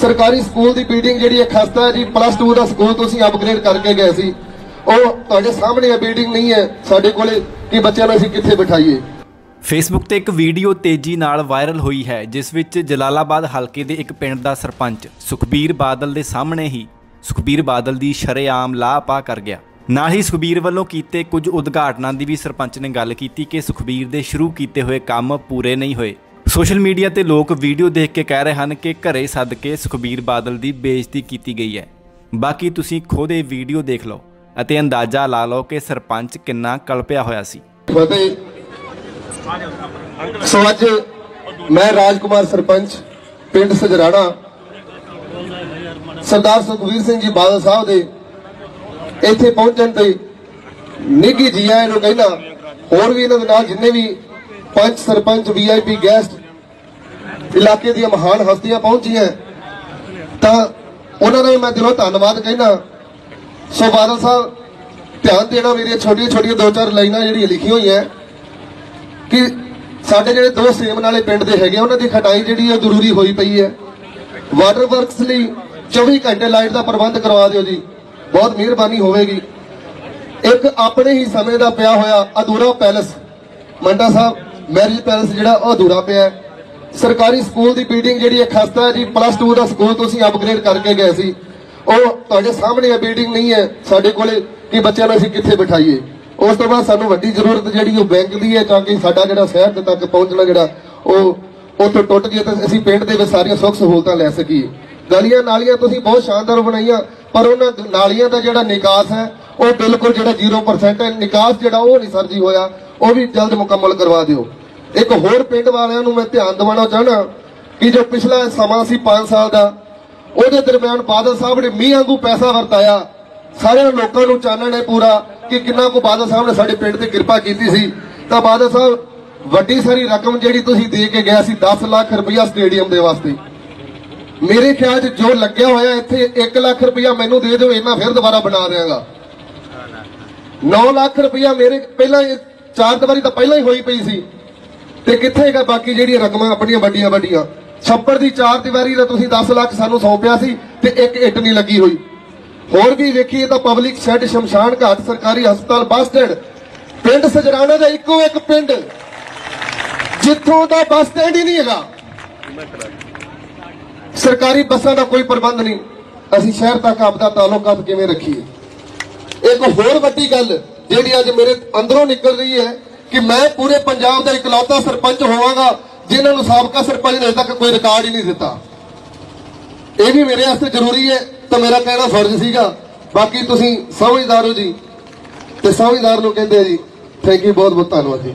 ਸਰਕਾਰੀ ਸਕੂਲ ਦੀ ਬਿਲਡਿੰਗ ਜਿਹੜੀ ਹੈ ਖਸਤਾ ਹੈ ਜੀ ਪਲੱਸ 2 ਦਾ ਸਕੂਲ ਤੁਸੀਂ ਅਪਗ੍ਰੇਡ ਕਰਕੇ ਗਏ ਸੀ। ਉਹ ਤੁਹਾਡੇ ਸਾਹਮਣੇ ਇਹ ਬਿਲਡਿੰਗ ਨਹੀਂ ਹੈ। ਸਾਡੇ ਕੋਲੇ ਕਿ ਬੱਚਿਆਂ ਨੂੰ ਅਸੀਂ ਕਿੱਥੇ ਬਿਠਾਈਏ? ਫੇਸਬੁੱਕ ਤੇ ਇੱਕ ਵੀਡੀਓ ਤੇਜ਼ੀ ਨਾਲ ਵਾਇਰਲ ਹੋਈ ਹੈ, ਜਿਸ ਵਿੱਚ ਜਲਾਲਾਬਾਦ ਹਲਕੇ ਦੇ ਇੱਕ ਪਿੰਡ ਦਾ ਸਰਪੰਚ ਸੁਖਬੀਰ ਬਾਦਲ ਦੇ ਸਾਹਮਣੇ ਹੀ ਸੁਖਬੀਰ ਬਾਦਲ ਦੀ ਸ਼ਰੇਆਮ ਲਾਪਾ ਕਰ ਗਿਆ। ਨਾਲ ਹੀ ਸੁਖਬੀਰ ਵੱਲੋਂ ਕੀਤੇ ਕੁਝ ਉਦਘਾਟਨਾਂ ਦੀ ਵੀ ਸਰਪੰਚ ਨੇ ਗੱਲ ਕੀਤੀ ਕਿ ਸੁਖਬੀਰ ਦੇ ਸ਼ੁਰੂ ਕੀਤੇ ਹੋਏ ਕੰਮ ਪੂਰੇ ਨਹੀਂ ਹੋਏ। ਸੋਸ਼ਲ ਮੀਡੀਆ ਤੇ ਲੋਕ ਵੀਡੀਓ ਦੇਖ ਕੇ ਕਹਿ ਰਹੇ ਹਨ ਕਿ ਘਰੇ ਸੱਦ ਕੇ ਸੁਖਬੀਰ ਬਾਦਲ ਦੀ ਬੇਇੱਜ਼ਤੀ ਕੀਤੀ ਗਈ ਹੈ। ਬਾਕੀ ਤੁਸੀਂ ਖੁਦ ਇਹ ਵੀਡੀਓ ਦੇਖ ਲਓ ਅਤੇ ਅੰਦਾਜ਼ਾ ਲਾ ਲਓ ਕਿ ਸਰਪੰਚ ਕਿੰਨਾ ਕਲਪਿਆ ਹੋਇਆ ਸੀ। ਫਤਿਹ। ਸੋ ਅੱਜ ਮੈਂ ਰਾਜਕੁਮਾਰ ਸਰਪੰਚ, ਪਿੰਡ ਸਜਰਾੜਾ, ਸਰਦਾਰ ਸੁਖਵੀਰ ਸਿੰਘ ਜੀ ਬਾਦਲ ਸਾਹਿਬ ਦੇ ਇੱਥੇ ਪਹੁੰਚਣ ਤੇ ਨਿੱਘੀ ਜੀ ਆਇਆਂ ਨੂੰ ਕਹਿਣਾ ਹੋਰ ਵੀ ਇਹਨਾਂ ਦੇ ਨਾਲ ਜਿੰਨੇ ਵੀ ਪੰਚ ਸਰਪੰਚ ਵੀਆਈਪੀ ਗੈਸਟ ਇਲਾਕੇ ਦੀਆਂ ਮਹਾਨ ਹਸਤੀਆਂ ਪਹੁੰਚੀਆਂ। ਤਾਂ ਉਹਨਾਂ ਦਾ ਮੈਂ ਦਿਲੋਂ ਧੰਨਵਾਦ ਕਹਿਣਾ ਸੋ ਬਾਦਲ ਸਾਹਿਬ ਧਿਆਨ ਦੇਣਾ ਮੇਰੀਆਂ ਛੋਟੀਆਂ ਛੋਟੀਆਂ ਦੋ ਚਾਰ ਲਾਈਨਾਂ ਜਿਹੜੀਆਂ ਲਿਖੀਆਂ ਹੋਈਆਂ ਕਿ ਸਾਡੇ ਜਿਹੜੇ ਦੋ ਸੇਮ ਨਾਲੇ ਪਿੰਡ ਦੇ ਹੈਗੇ ਆ, ਉਹਨਾਂ ਦੀ ਖਟਾਈ ਜਿਹੜੀ ਹੈ ਜ਼ਰੂਰੀ ਹੋਈ ਪਈ ਹੈ। ਵਾਟਰ ਵਰਕਸ ਲਈ 24 ਘੰਟੇ ਲਾਈਟ ਦਾ ਪ੍ਰਬੰਧ ਕਰਵਾ ਦਿਓ ਜੀ। ਬਹੁਤ ਮਿਹਰਬਾਨੀ ਹੋਵੇਗੀ। ਇੱਕ ਆਪਣੇ ਹੀ ਸਮੇਂ ਦਾ ਪਿਆ ਹੋਇਆ ਅਧੂਰਾ palace. Manda Sahib marriage palace ਜਿਹੜਾ ਉਹ ਅਧੂਰਾ ਪਿਆ ਹੈ। ਸਰਕਾਰੀ ਸਕੂਲ ਦੀ ਬਿਲਡਿੰਗ ਜਿਹੜੀ ਹੈ ਖਸਤਾ ਹੈ ਜੀ ਪਲੱਸ 2 ਦਾ ਸਕੂਲ ਤੁਸੀਂ ਅਪਗ੍ਰੇਡ ਕਰਕੇ ਗਏ ਸੀ। ਉਹ ਤੁਹਾਡੇ ਸਾਹਮਣੇ ਇਹ ਬਿਲਡਿੰਗ ਨਹੀਂ ਹੈ, ਸਾਡੇ ਕੋਲੇ ਕਿ ਬੱਚਿਆਂ ਨੂੰ ਅਸੀਂ ਕਿੱਥੇ ਬਿਠਾਈਏ। ਉਸ ਤੋਂ ਬਾਅਦ ਸਾਨੂੰ ਵੱਡੀ ਜ਼ਰੂਰਤ ਜਿਹੜੀ ਉਹ ਬੈਂਕ ਦੀ ਹੈ, ਤਾਂ ਕਿ ਸਾਡਾ ਜਿਹੜਾ ਸ਼ਹਿਰ ਦੇ ਤੱਕ ਪਹੁੰਚਣਾ ਜਿਹੜਾ, ਉਹ ਉੱਥੋਂ ਟੁੱਟ ਜੇ ਤਾਂ ਅਸੀਂ ਪਿੰਡ ਦੇ ਵਿੱਚ ਸਾਰੀਆਂ ਸੁੱਖ ਸਹੂਲਤਾਂ ਲੈ ਸਕੀਏ। ਗਲੀਆਂ ਨਾਲੀਆਂ ਤੁਸੀਂ ਬਹੁਤ ਸ਼ਾਨਦਾਰ ਬਣਾਈਆਂ, ਪਰ ਉਹਨਾਂ ਨਾਲੀਆਂ ਦਾ ਜਿਹੜਾ ਨਿਕਾਸ ਹੈ, ਉਹ ਬਿਲਕੁਲ ਜਿਹੜਾ 0% ਹੈ। ਨਿਕਾਸ ਜਿਹੜਾ ਉਹ ਨਹੀਂ ਸਰ ਜੀ ਹੋਇਆ, ਉਹ ਵੀ ਜਲਦ ਮੁਕੰਮਲ ਕਰਵਾ ਦਿਓ। ਇੱਕ ਹੋਰ ਪਿੰਡ ਵਾਲਿਆਂ ਨੂੰ ਮੈਂ ਧਿਆਨ ਦਿਵਾਉਣਾ ਚਾਹਣਾ ਕਿ ਜੋ ਪਿਛਲਾ ਸਮਾਂ ਸੀ 5 ਸਾਲ ਦਾ, ਉਹਦੇ ਦਰਮਿਆਨ ਬਾਦਲ ਸਾਹਿਬ ਨੇ ਮੀਂਹ ਵਾਂਗੂ ਪੈਸਾ ਵਰਤਾਇਆ। ਸਾਰਿਆਂ ਲੋਕਾਂ ਨੂੰ ਚਾਨਣ ਹੈ ਪੂਰਾ ਕਿ ਕਿੰਨਾ ਕੁ ਬਾਦਲ ਸਾਹਿਬ ਨੇ ਸਾਡੇ ਪਿੰਡ ਤੇ ਕਿਰਪਾ ਕੀਤੀ ਸੀ। ਤਾਂ ਬਾਦਲ ਸਾਹਿਬ, ਵੱਡੀ ਸਾਰੀ ਰਕਮ ਜਿਹੜੀ ਤੁਸੀਂ ਦੇ ਕੇ ਗਿਆ ਸੀ 10 ਲੱਖ ਰੁਪਇਆ ਸਟੇਡੀਅਮ ਦੇ ਵਾਸਤੇ। ਮੇਰੇ ਖਿਆਲ 'ਚ ਜੋ ਲੱਗਿਆ ਹੋਇਆ ਇੱਥੇ 1 ਲੱਖ ਰੁਪਇਆ ਮੈਨੂੰ ਦੇ ਦਿਓ ਇਹਨਾਂ ਫਿਰ ਦੁਬਾਰਾ ਬਣਾ ਦਿਆਂਗਾ। 9 ਲੱਖ ਰੁਪਇਆ ਮੇਰੇ, ਪਹਿਲਾਂ ਇਹ ਚਾਰ ਦੀਵਾਰੀ ਤਾਂ ਪਹਿਲਾਂ ਹੀ ਹੋਈ ਪਈ ਸੀ। ਤੇ ਕਿੱਥੇ ਹੈਗਾ ਬਾਕੀ ਜਿਹੜੀਆਂ ਰਕਮਾਂ ਆਪਣੀਆਂ ਵੱਡੀਆਂ ਵੱਡੀਆਂ? ਛੱਪੜ ਦੀ ਚਾਰ ਦੀਵਾਰੀ ਦਾ ਤੁਸੀਂ 10 ਲੱਖ ਸਾਨੂੰ ਸੌਂਪਿਆ ਸੀ ਤੇ ਇੱਕ ਇੱਟ ਨਹੀਂ ਲੱਗੀ ਹੋਈ। ਹੋਰ ਵੀ ਵੇਖੀਏ ਤਾਂ ਪਬਲਿਕ ਸ਼ੈੱਡ ਸ਼ਮਸ਼ਾਨ ਘਾਟ ਸਰਕਾਰੀ ਹਸਪਤਾਲ ਬੱਸ ਸਟੈਂਡ। ਪਿੰਡ ਸਜਰਾਣਾ ਦਾ ਇੱਕੋ ਇੱਕ ਪਿੰਡ। ਜਿੱਥੋਂ ਦਾ ਬੱਸ ਸਟੈਂਡ ਹੀ ਨਹੀਂ ਹੈਗਾ। ਸਰਕਾਰੀ ਬੱਸਾਂ ਦਾ ਕੋਈ ਪ੍ਰਬੰਧ ਨਹੀਂ। ਅਸੀਂ ਸ਼ਹਿਰ ਤੱਕ ਆਪਦਾ ਤਾਲੁਕਾਤ ਕਿਵੇਂ ਰੱਖੀਏ? ਇੱਕ ਹੋਰ ਵੱਡੀ ਗੱਲ ਜਿਹੜੀ ਅੱਜ ਮੇਰੇ ਅੰਦਰੋਂ ਨਿਕਲ ਰਹੀ ਹੈ ਕਿ ਮੈਂ ਪੂਰੇ ਪੰਜਾਬ ਦਾ ਇਕਲੌਤਾ ਸਰਪੰਚ ਹੋਵਾਂਗਾ, ਜਿਨ੍ਹਾਂ ਨੂੰ ਸਾਬਕਾ ਸਰਪੰਚ ਨੇ ਅਜੇ ਤੱਕ ਕੋਈ ਰਿਕਾਰਡ ਹੀ ਨਹੀਂ ਦਿੱਤਾ। ਇਹ ਵੀ ਮੇਰੇ ਵਾਸਤੇ ਜ਼ਰੂਰੀ ਹੈ, ਤਾਂ ਮੇਰਾ ਕਹਿਣਾ ਫਰਜ਼ ਸੀਗਾ। ਬਾਕੀ ਤੁਸੀਂ ਸਮਝਦਾਰ ਹੋ ਜੀ, ਤੇ ਸਮਝਦਾਰ ਨੂੰ ਕਹਿੰਦੇ ਆ ਜੀ ਥੈਂਕ ਯੂ ਬਹੁਤ ਬਹੁਤ ਧੰਨਵਾਦ ਜੀ।